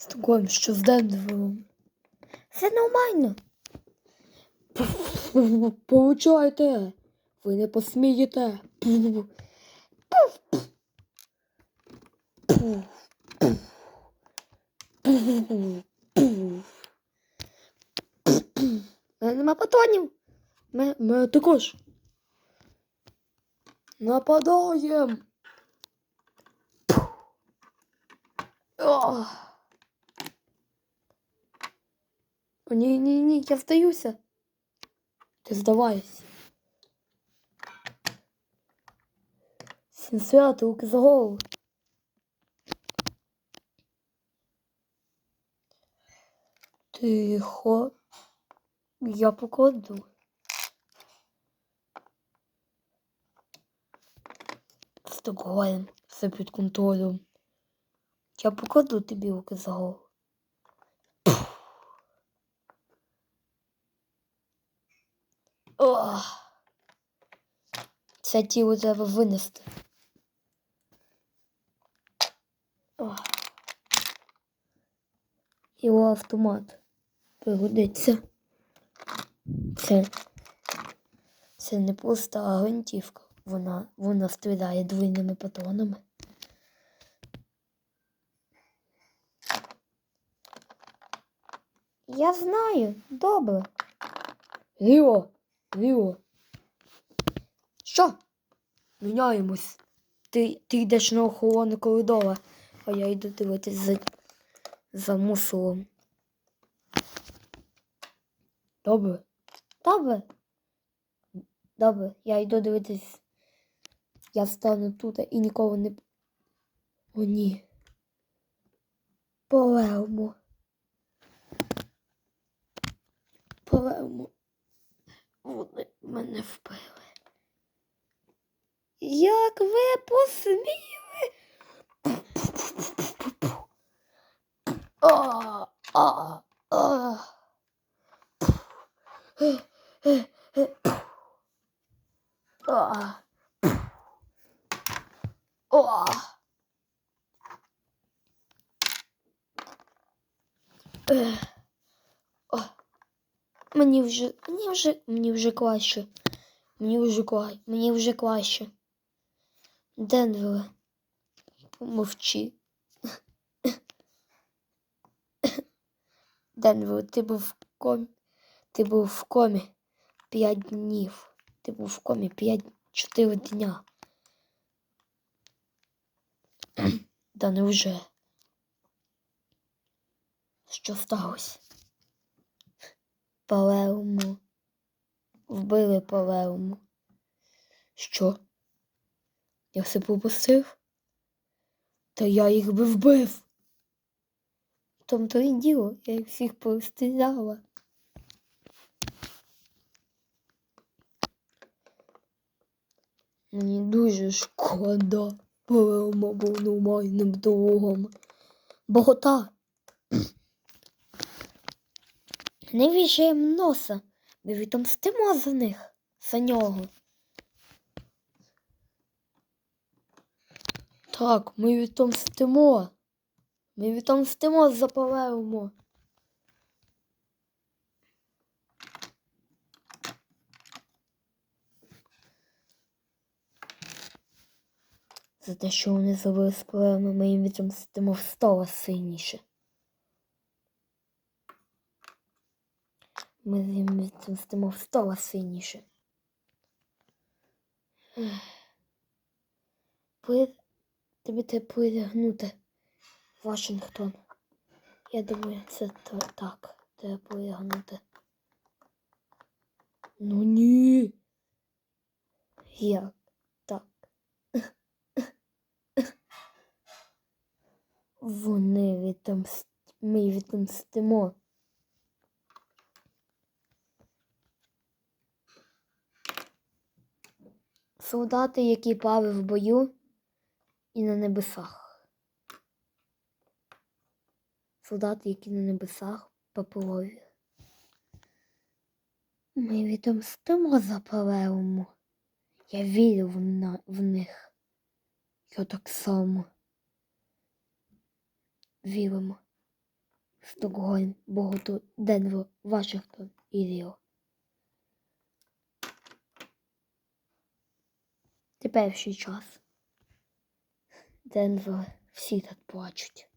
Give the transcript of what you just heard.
Стокгольм, що з Денвером? Все нормально. Получайте. Ви не посмієте. Е, Нема патронів. Ми, ми також. Нападаємо. О, ні, ні, ні, я здаюся. Ти здавайся. Всім свято, руки за голову. Тихо. Я покладу. Стокгольм, все під контролем. Я покладу тобі руки за голову. Ох. Це тіло треба винести. Ох. Його автомат пригодиться. Це, це не просто гвинтівка. Вона, вона стріляє двійними патронами. Я знаю, добре. Ліо, Ліо. Що? Міняємось. Ти, ти йдеш на охорону коридора, а я йду дивитись за, за мусором. Добре. Добре. Добре, я йду дивитись. Я стану тут і нікого не. О, ні. Полевмо. Полевмо. Вони мене вбили. Як ви посміли? Мені вже, мені вже, мені вже краще. Мені вже кла, мені вже краще. Денвере, помовчи. Денвере, ти був в комі. Ти був в комі п'ять днів. Ти був в комі п'ять чотири дня. Да невже? Що сталося? Палермо. Вбили Палермо. Що? Я все пропустив? Та я їх би вбив. В тому то і діло, я їх всіх порозстріляла. Мені дуже шкода. Палермо був нормальним другом. Богота. Не вішаємо носа. Ми відомстимо за них, за нього. Так, ми відомстимо. Ми відомстимо за Палермо. За те, що вони зробили з Палермо, ми їм відомстимо в сто раз сильніше. Ми їм відомстимо в сто сильніше. Ех. Тобі треба притягнути Вашингтон. Я думаю, це так. Треба притягнути. Ну ні. Як так? Вони відомст... Ми відомстимо. Солдати, які пали в бою і на небесах. Солдати, які на небесах паперові. Ми відомстимо за Палеуму. Я вірю в, на... в них. Я так само. Віримо. Стокгольм, Боготу, Денвер, Вашингтон і Ріо. Теперший час. Денвер всі тут плачуть.